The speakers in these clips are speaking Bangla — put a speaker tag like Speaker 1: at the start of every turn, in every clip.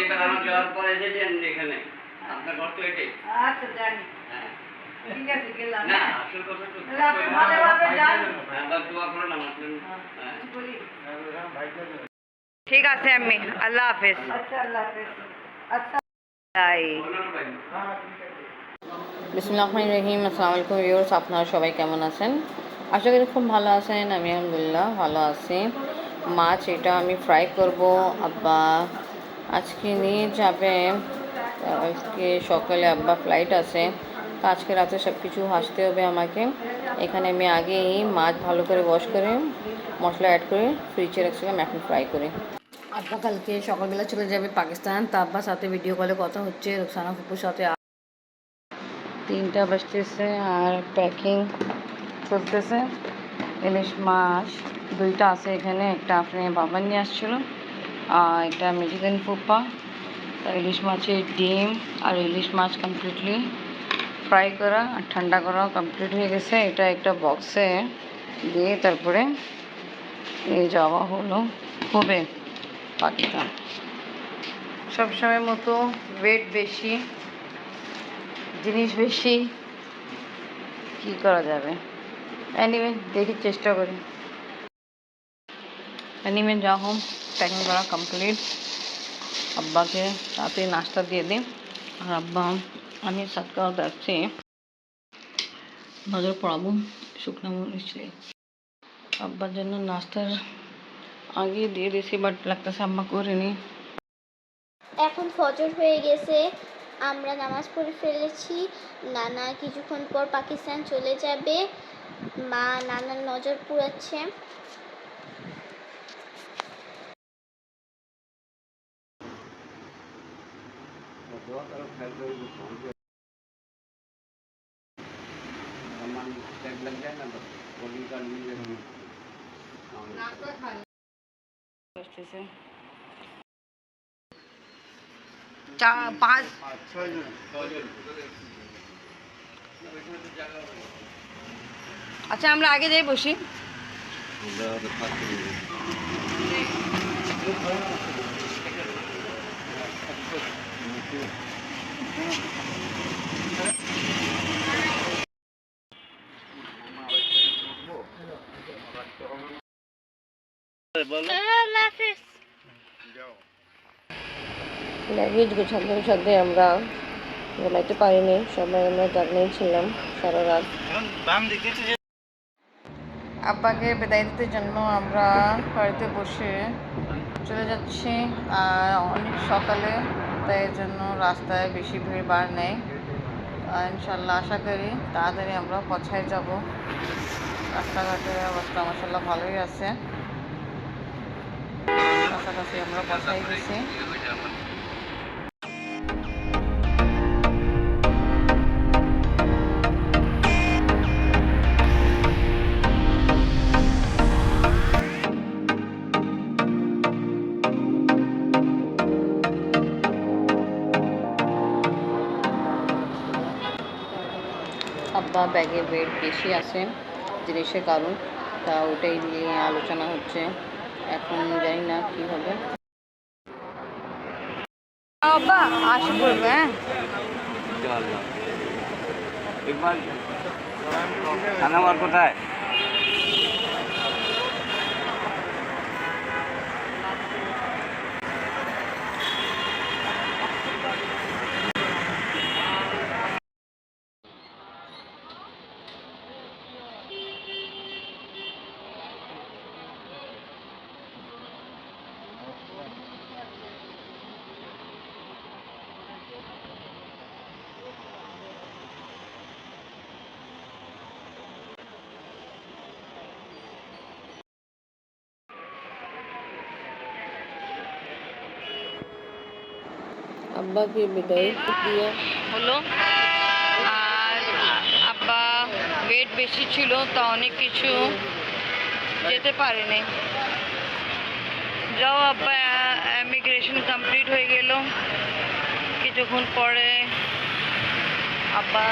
Speaker 1: আপনি বেড়ানো যাওয়ার পরে এসেছেন এখানে। আপনার ঘর তো এটাই।
Speaker 2: আচ্ছা জানি।
Speaker 1: হ্যাঁ।
Speaker 2: ঠিক আছে গেলাম।
Speaker 1: না আসল কথা তো
Speaker 2: তাহলে আপনি ভালোভাবে যান
Speaker 1: একবার দোয়া করুন আমার জন্য। হ্যাঁ
Speaker 2: বলি?
Speaker 3: ঠিক আছে আমি আল্লাহ হাফেজ।
Speaker 2: আচ্ছা আল্লাহ হাফেজ। আচ্ছা।
Speaker 3: তাই
Speaker 1: বলুন ভাই
Speaker 3: বিসমুল্লাহ রহিম আসসালামু আলাইকুম ভিউয়ার্স আপনারা সবাই কেমন আছেন? আশা করি খুব ভালো আছেন আমি আলহামদুলিল্লাহ ভালো আছি। মাছ এটা আমি ফ্রাই করব আব্বা আজকে নিয়ে যাবে আজকে সকালে আব্বা ফ্লাইট আছে তো আজকে রাতে সব কিছু হাসতে হবে আমাকে। এখানে আমি আগেই মাছ ভালো করে ওয়াশ করে মশলা অ্যাড করে ফ্রিজে রাখছিলাম এখন ফ্রাই করে। আব্বা কালকে সকালবেলা চলে যাবে পাকিস্তান তা আব্বার সাথে ভিডিও কলে কথা হচ্ছে রোকসানা ফুপুর সাথে তিনটা বাজতেছে আর প্যাকিং চলতেছে। ইলিশ মাছ দুইটা আছে এখানে একটা আপনি বাবা নিয়ে আসছিল। মেডিকেন ফুপা তা ইলিশ মাছের ডিম, আর ইলিশ মাছ কমপ্লিটলি ফ্রাই করা আর ঠান্ডা করা কমপ্লিট হয়ে গেছে। এটা একটা বক্সে দিয়ে তারপরে নিয়ে যাওয়া হলো। হবে পাকিস্তান সবসময় মতো ওয়েট বেশি, জিনিস বেশি, কি করা যাবে? এনিওয়ে দেখি চেষ্টা করি। এনিওয়ে যা হোম প্যাকিং করা কমপ্লিট আব্বাকে তাড়াতাড়ি নাস্তা দিয়ে দিই আর আব্বা আমি সাতকাও যাচ্ছি নজর পড়াবো শুকনো মরিচ। আব্বার জন্য নাস্তার আগে দিয়ে দিয়েছি বাট লাগতেছে আম্মা করিনি
Speaker 4: এখন ফজর হয়ে গেছে। আমরা নামাজ পড়ে ফেলেছি। নানা কিছুক্ষণ পর পাকিস্তান চলে যাবে। মা নানার নজর পুরাচ্ছে
Speaker 1: দোয়া করো খেয়াল করে সামান ট্যাগ लग जाए ना बस बॉडी का लिए
Speaker 3: বসতেছে চা পাঁচ আচ্ছা আমরা আগে যাই বসি লাগেজ গোছাতে গোছাতে আমরা ঘুমাইতে পারিনি সবাই আমরা জাগনেই ছিলাম সারা রাত। আব্বাকে বিদায় দিতে জন্য আমরা বাড়িতে বসে চলে যাচ্ছি, আর অনেক সকালে এর জন্য রাস্তায় বেশি ভিড় বার নেই। ইনশাল্লাহ আশা করি তাড়াতাড়ি আমরা পছায় যাব। রাস্তাঘাটের অবস্থা মাসাল্লাহ ভালোই আছে। কাছাকাছি আমরা পৌঁছাই গেছি। আব্বা ব্যাগে ওয়েট বেশি আছে জিনিসের কারণ। তা ওটাই নিয়ে আলোচনা হচ্ছে। এখন জানি না কি হবে। আব্বা হ্যাঁ?
Speaker 1: একবার কোথায়?
Speaker 3: আব্বাকে বিদায় দিয়ে? হলো। আর আব্বা ওয়েট বেশি ছিল, তা অনেক কিছু যেতে পারেনি। যাও আব্বা ইমিগ্রেশন কমপ্লিট হয়ে গেল। কিছুক্ষণ পরে আব্বা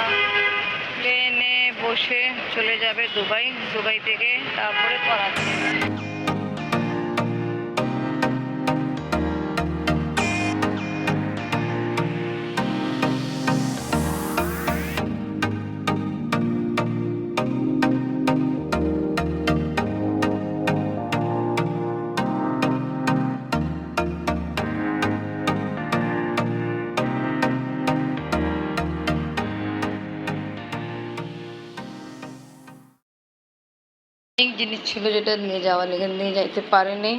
Speaker 3: প্লেনে বসে চলে যাবে দুবাই দুবাই থেকে তারপরে করাচি। জিনিস ছিল যেটা নিয়ে যাওয়া লেগে নিয়ে যাইতে পারেনি।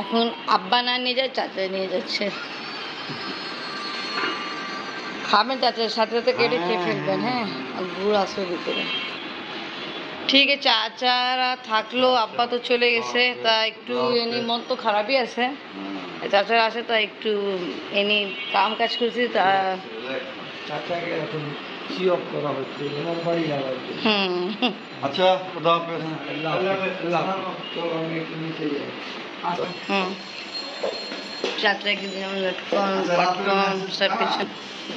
Speaker 3: এখন আব্বা না নিয়ে যায় চাচা নিয়ে যাচ্ছে। খাবেন চাচার সাথে সাথে কেটে খেয়ে ফেলবেন হ্যাঁ? আর গুড় আসবে ভিতরে। ঠিক আছে চাচারা থাকল আব্বা তো চলে গেছে তা একটু এনি মন তো খারাপই আছে। চাচারা আসে তা একটু এনি কাম কাজ করছি তা
Speaker 5: চাচাকে এখন সিওপ করা হচ্ছে ওনার বাড়ি যাওয়ার জন্য।
Speaker 3: হুম
Speaker 5: আচ্ছা খুদা হাফেজ আল্লাহ হাফেজ। আল্লাহ হাফেজ। চলো আমি একটু নিচে যাই
Speaker 3: হুম চাচাকে দিলাম লটকন পটকন সব কিছু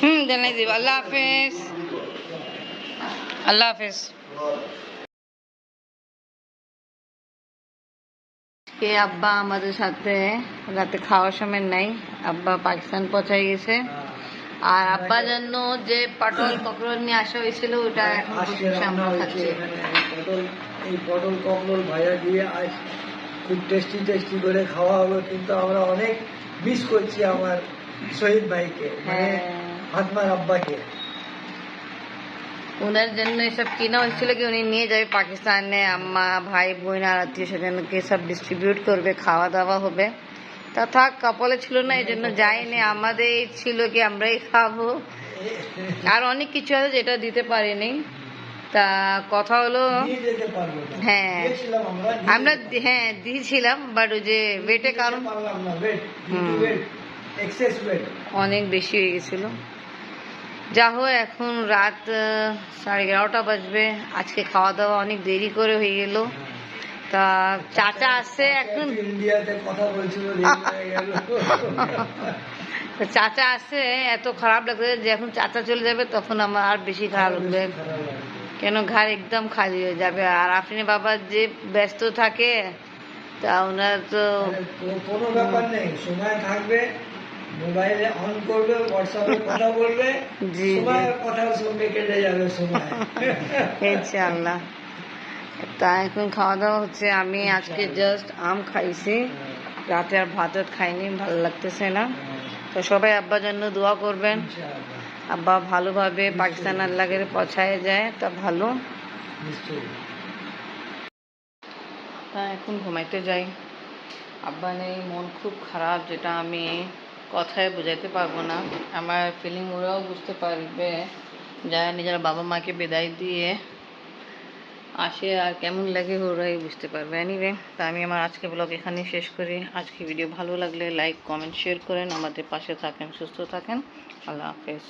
Speaker 3: হুম জানাই দিব আল্লাহ হাফেজ আল্লাহ হাফেজ কে আব্বা আমাদের সাথে রাতে খাওয়ার সময় নাই আব্বা পাকিস্তান পৌঁছাই গেছে আর আব্বার জন্য যে পটল পকড় নিয়ে আসা হয়েছিল ওটা এখন আমরা খাচ্ছি
Speaker 5: পটল এই পটল ভাজা দিয়ে আজ খুব টেস্টি টেস্টি করে খাওয়া হলো কিন্তু আমরা অনেক মিস করছি আমার শহীদ ভাইকে মানে
Speaker 3: হ্যাঁ।
Speaker 5: হাতমার আব্বাকে।
Speaker 3: ওনার জন্য এসব কেনা হয়েছিল কি উনি নিয়ে যাবে পাকিস্তানে আম্মা ভাই বোন আর আত্মীয় স্বজনকে সব ডিস্ট্রিবিউট করবে খাওয়া দাওয়া হবে। তা থাক, কপালে ছিল না এই জন্য যাইনি। আমাদের ছিল কি, আমরাই খাব। আর অনেক কিছু আছে যেটা দিতে পারিনি। তা কথা হলো হ্যাঁ।
Speaker 5: আমরা
Speaker 3: হ্যাঁ দিয়েছিলাম বাট ওই যে ওয়েটে কারণ অনেক বেশি হয়ে গেছিল। যা হোক, এখন রাত সাড়ে এগারোটা বাজবে। আজকে খাওয়া দাওয়া অনেক দেরি করে হয়ে গেল। তা চাচা আসছে এখন?
Speaker 5: ইন্ডিয়াতে কথা বলছিল
Speaker 3: তো চাচা আসছে এত খারাপ লাগছে যে এখন চাচা চলে যাবে তখন আমার আর বেশি খারাপ লাগবে। কেন ঘর একদম খালি হয়ে যাবে। আর আপনি বাবা যে ব্যস্ত থাকে তা ওনার তো
Speaker 5: কোনো ব্যাপার নেই। সময় থাকবে মোবাইলে অন করবে হোয়াটসঅ্যাপে কথা বলবে
Speaker 3: জি,
Speaker 5: সময়
Speaker 3: জি।
Speaker 5: কথার সঙ্গে কেটে যাবে সময়।
Speaker 3: ইনশাল্লাহ তা এখন খাওয়া দাওয়া হচ্ছে। আমি আজকে জাস্ট আম খাইছি। রাতে আর ভাত খাইনি ভালো লাগতেছে না। তো সবাই আব্বার জন্য দোয়া করবেন। আব্বা ভালোভাবে পাকিস্তান আল্লাহের পৌঁছায় যায় তা ভালো। তা এখন ঘুমাইতে যাই। আব্বা নেই মন খুব খারাপ যেটা আমি কথায় বোঝাইতে পারব না। আমার ফিলিং ওরাও বুঝতে পারবে। যারা নিজের বাবা মাকে বিদায় দিয়ে আসে আর কেমন লাগে ওরাই বুঝতে পারবে। এনিওয়ে তা আমি আমার আজকে ব্লগ এখানেই শেষ করি। আজকে ভিডিও ভালো লাগলে লাইক কমেন্ট শেয়ার করেন। আমাদের পাশে থাকেন, সুস্থ থাকেন। আল্লাহ হাফেজ।